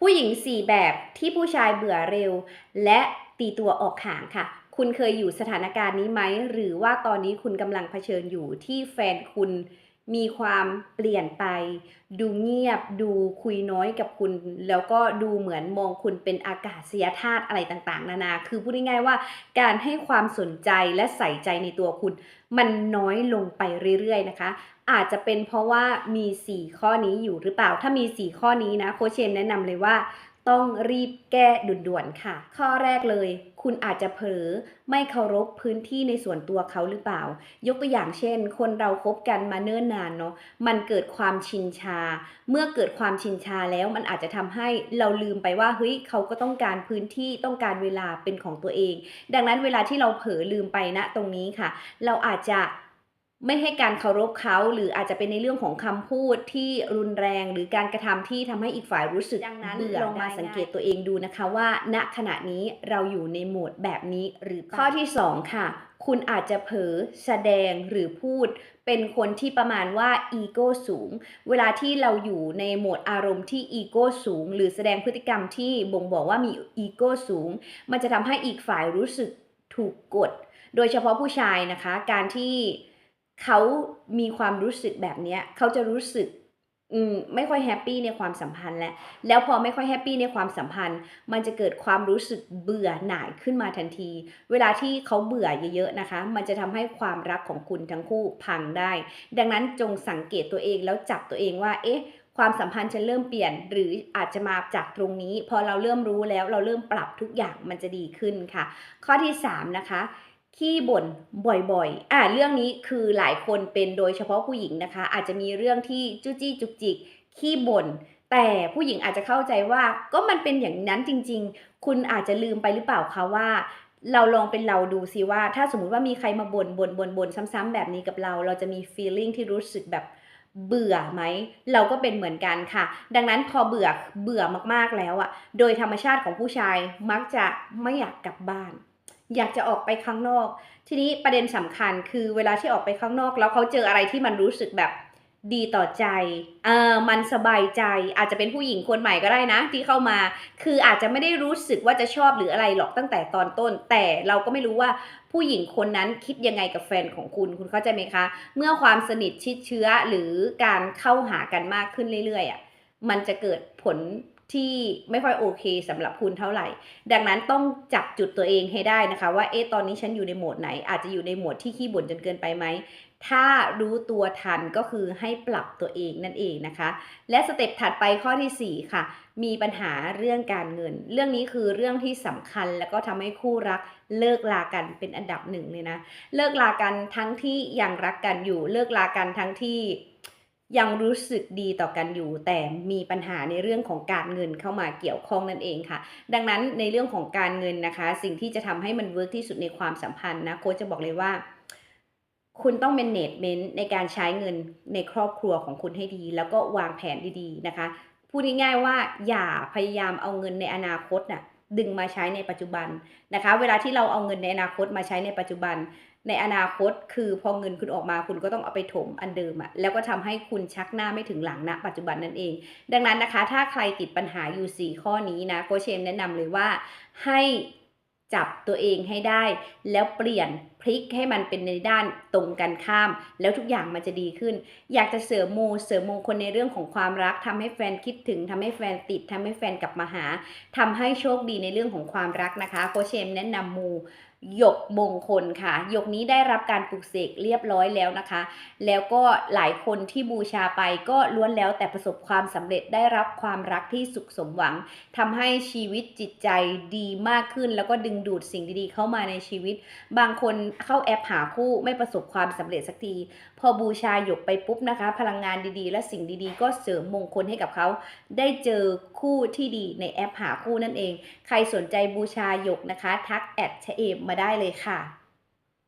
ผู้หญิง 4 แบบที่ผู้ชายเบื่อเร็ว และตีตัวออกห่างค่ะ คุณเคยอยู่สถานการณ์นี้ไหม หรือว่าตอนนี้คุณกำลังเผชิญอยู่ที่แฟนคุณ มีความเปลี่ยนไป ดูเงียบ ดูคุยน้อยกับคุณ แล้วก็ดูเหมือนมองคุณเป็นอากาศเสียธาตุอะไรต่างๆ นานา คือพูดง่ายๆว่าการให้ความสนใจและใส่ใจในตัวคุณ มันน้อยลงไปเรื่อยๆนะคะ อาจจะเป็นเพราะว่ามี 4 ข้อนี้อยู่หรือเปล่า ถ้ามี 4 ข้อนี้นะโคเชมแนะนำเลยว่า ต้องรีบแก้ด่วนๆค่ะ ข้อแรกเลย คุณอาจจะเผลอไม่เคารพพื้นที่ในส่วนตัวเขาหรือเปล่า ยกตัวอย่างเช่น คนเราคบกันมาเนิ่นนานเนาะมันเกิดความชินชา เมื่อเกิดความชินชาแล้วมันอาจจะทำให้เราลืมไปว่าเฮ้ยเขาก็ต้องการพื้นที่ต้องการเวลาเป็นของตัวเอง ดังนั้นเวลาที่เราเผลอลืมไปณตรงนี้ค่ะ เราอาจจะ ไม่ให้การเคารพเขา หรืออาจจะเป็นในเรื่องของคำพูดที่รุนแรง หรือการกระทำที่ทำให้อีกฝ่ายรู้สึกดังนั้นเบื่อลองมาสังเกตตัวเองดูนะคะว่า ณขณะนี้เราอยู่ในโหมดแบบนี้หรือเปล่าข้อที่ 2 ค่ะ คุณอาจจะเผลอแสดงหรือพูด เป็นคนที่ประมาณว่าอีโก้สูง เวลาที่เราอยู่ในโหมดอารมณ์ที่อีโก้สูง หรือแสดงพฤติกรรมที่บ่งบอกว่ามีอีโก้สูง มันจะทำให้อีกฝ่ายรู้สึกถูกกด โดยเฉพาะผู้ชายนะคะ การที่ เขามีความรู้สึกแบบเนี้ยเขาจะรู้สึกอืมไม่ค่อยแฮปปี้ในความสัมพันธ์แล้วแล้วพอไม่ค่อยแฮปปี้ในความสัมพันธ์ มันจะเกิดความรู้สึกเบื่อหน่ายขึ้นมาทันที เวลาที่เขาเบื่อเยอะๆนะคะ มันจะทำให้ความรักของคุณทั้งคู่พังได้ ดังนั้นจงสังเกตตัวเองแล้วจับตัวเองว่า เอ๊ะ ความสัมพันธ์ฉันเริ่มเปลี่ยน หรืออาจจะมาจากตรงนี้ พอเราเริ่มรู้แล้วเราเริ่มปรับทุกอย่างมันจะดีขึ้นค่ะ ข้อที่3นะคะ ขี้บ่นบ่อยๆ อ่าเรื่องนี้คือหลายคนเป็นโดยเฉพาะผู้หญิงนะคะ อาจจะมีเรื่องที่จุจี้จุกจิก ขี้บ่นแต่ผู้หญิงอาจจะเข้าใจว่าก็มันเป็นอย่างนั้นจริง ๆ คุณอาจจะลืมไปหรือเปล่าคะว่า เราลองเป็นเราดูสิว่า ถ้าสมมุติว่ามีใครมาบ่นบ่นบ่นบ่นซ้ำๆแบบนี้กับเรา เราจะมี feeling ที่รู้สึกแบบเบื่อไหม เราก็เป็นเหมือนกันค่ะ ดังนั้นพอเบื่อเบื่อมากๆแล้วอะโดยธรรมชาติของผู้ชายมักจะไม่อยากกลับบ้าน อยากจะออกไปข้างนอก ทีนี้ประเด็นสำคัญคือเวลาที่ออกไปข้างนอก แล้วเขาเจออะไรที่มันรู้สึกแบบดีต่อใจเออมันสบายใจ อาจจะเป็นผู้หญิงคนใหม่ก็ได้นะ ที่เข้ามา คืออาจจะไม่ได้รู้สึกว่าจะชอบหรืออะไรหรอกตั้งแต่ตอนต้น แต่เราก็ไม่รู้ว่าผู้หญิงคนนั้นคิดยังไงกับแฟนของคุณ คุณเข้าใจไหมคะ เมื่อความสนิทชิดเชื้อหรือการเข้าหากันมากขึ้นเรื่อยๆอะ มันจะเกิดผล ที่ไม่ค่อยโอเคสำหรับคุณเท่าไหร่ ดังนั้นต้องจับจุดตัวเองให้ได้นะคะว่าเอ๊ะตอนนี้ฉันอยู่ในโหมดไหน อาจจะอยู่ในโหมดที่ขี้บ่นจนเกินไปไหม ถ้ารู้ตัวทันก็คือให้ปรับตัวเองนั่นเองนะคะ และสเต็ปถัดไปข้อทีสี่4 ค่ะ มีปัญหาเรื่องการเงิน เรื่องนี้คือเรื่องที่สำคัญแล้วก็ทำให้คู่รักเลิกลากันเป็นอันดับหนึ่งเลยนะ เลิกลากันทั้งที่ยังรักกันอยู่ เลิกลากันทั้งที่ ยังรู้สึกดีต่อกันอยู่ แต่มีปัญหาในเรื่องของการเงินเข้ามาเกี่ยวข้องนั่นเองค่ะ ดังนั้นในเรื่องของการเงินนะคะ สิ่งที่จะทำให้มันเวิร์กที่สุดในความสัมพันธ์นะโค้ชจะบอกเลยว่า คุณต้อง management ในการใช้เงินในครอบครัวของคุณให้ดี แล้วก็วางแผนดีๆนะคะ พูดง่ายๆว่าอย่าพยายามเอาเงินในอนาคตน่ะ ดึงมาใช้ในปัจจุบันนะคะ เวลาที่เราเอาเงินในอนาคตมาใช้ในปัจจุบัน ในอนาคตคือพอเงินคุณออกมาคุณก็ต้องเอาไปถมอันเดิมอะแล้วก็ทำให้คุณชักหน้าไม่ถึงหลังณปัจจุบันนั่นเอง ดังนั้นนะคะ ถ้าใครติดปัญหาอยู่ 4 ข้อนี้นะโคเชมแนะนำเลยว่าให้จับตัวเองให้ได้แล้วเปลี่ยน ลิกให้มันเป็นในด้านตรงกันข้าม แล้วทุกอย่างมันจะดีขึ้น อยากจะเสริมมูเสริมมงคลในเรื่องของความรักทำให้แฟนคิดถึงทำให้แฟนติดทำให้แฟนกลับมาหาทำให้โชคดีในเรื่องของความรักนะคะโคเชมแนะนำมูหยกมงคลค่ะหยกนี้ได้รับการปลูกเสกเรียบร้อยแล้วนะคะ แล้วก็หลายคนที่บูชาไปก็ล้วนแล้วแต่ประสบความสำเร็จได้รับความรักที่สุขสมหวังทำให้ชีวิตจิตใจดีมากขึ้น แล้วก็ดึงดูดสิ่งดีๆเข้ามาในชีวิต บางคนเข้าแอปหาคู่ไม่ประสบความสำเร็จสักที พอบูชาหยกไปปุ๊บนะคะ พลังงานดีๆ และสิ่งดีๆ ก็เสริมมงคลให้กับเขา ได้เจอคู่ที่ดีในแอปหาคู่นั่นเอง ใครสนใจบูชาหยกนะคะ ทักแอดชเอมมาได้เลยค่ะ